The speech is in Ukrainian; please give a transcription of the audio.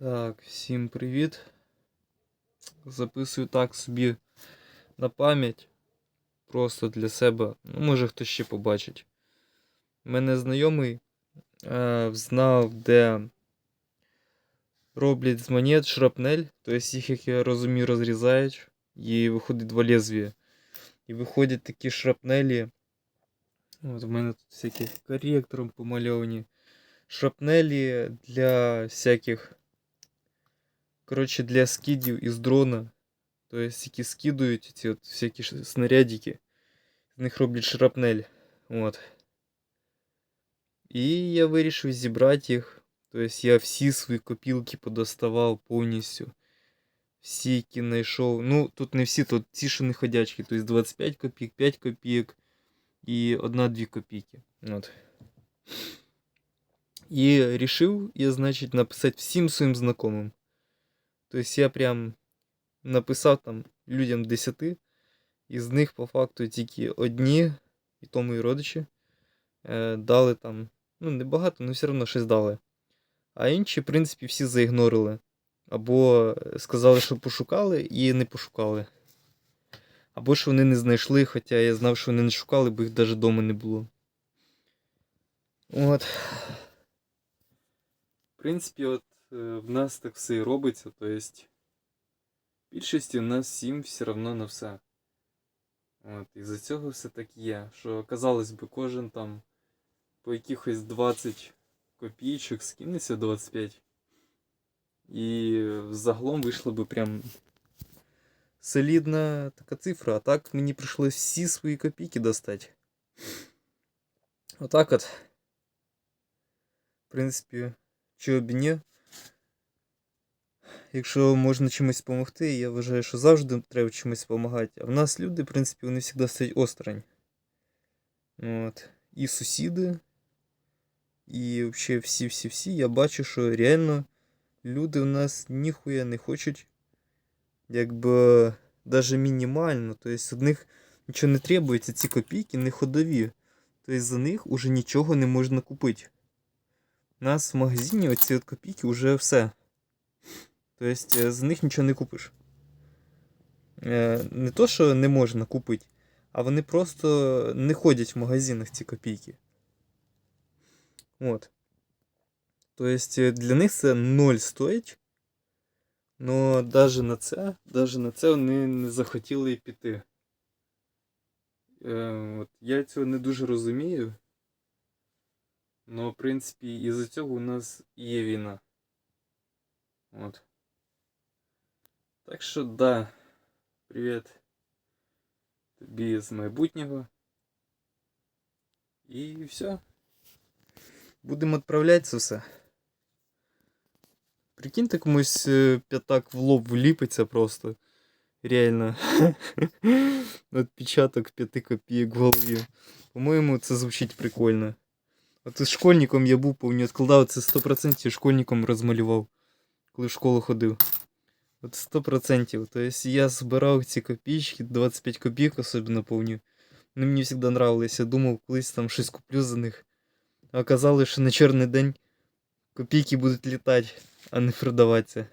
Так, всім привіт. Записую так собі на пам'ять. Просто для себе. Ну, може хтось ще побачить. Мене знайомий е, знав, де роблять з монет шрапнель, тобто їх, як я розумію, розрізають, і виходить два лезвія. І виходять такі шрапнелі. От у мене тут всякі коректором помальовані. Шрапнелі для всяких. Коротше, для скидів із дрона. Тобто, які скидують ці от всякі ш- снарядики. З них роблять шрапнель. От. І я вирішив зібрати їх. Тобто я всі свої копілки подоставав повністю. Всі, які знайшов. Ну, тут не всі, тут ті, що не ходячки. Тобто 25 копійок, 5 копійок і 1-2 копійки. От. І рішив я, значить, написати всім своїм знайомим. Тобто я прям написав там людям 10, із них по факту тільки одні, і то мої родичі, е, дали там, ну, небагато, але все одно щось дали. А інші, в принципі, всі заігнорили. Або сказали, що пошукали, і не пошукали. Або ж вони не знайшли, хоча я знав, що вони не шукали, бо їх навіть вдома не було. От. В принципі, от е, в нас так все і робиться, то есть більшості у нас сім все одно на все. От, і за цього все так є. Що казалось би, кожен там по якихось 20 копійочок скинеться 25. І загалом вийшла би прям солідна така цифра. А так мені прийшлось всі свої копійки достати. Отак от. В принципі, чого б ні. Якщо можна чимось допомогти, я вважаю, що завжди треба чимось допомагати. А в нас люди, в принципі, вони завжди стоять осторонь. От. І сусіди, і взагалі всі-всі-всі. Я бачу, що реально люди у нас ніхуя не хочуть. Якби навіть мінімально. Тобто з них нічого не требується, ці копійки не ходові. Тобто за них уже нічого не можна купити. У нас в магазині оці от копійки вже все. Тобто за них нічого не купиш. Е, Не то, що не можна купити, а вони просто не ходять в магазинах ці копійки. От. Тобто для них це ноль стоїть. Но навіть на це, даже на це вони не захотіли піти. Е, от, я цього не дуже розумію. Но, в принципі, із-за цього у нас є війна. От. Так що, да. Привіт. Тобі з майбутнього. І все. Будемо відправляти це все. Прикиньте, комусь е, п'ятак в лоб вліпиться просто. Реально. Отпечаток 5 копійок в голові. По-моєму, це звучить прикольно. От із школьником я був, повні відкладав, це 100% школьником розмалював, коли в школу ходив. От 100%. Тобто я збирав ці копійки, 25 копійок особливо помню. Вони мені завжди нравилися. Я думав, колись там щось куплю за них. А оказалось, що на чорний день копійки будуть літати, а не продаватися.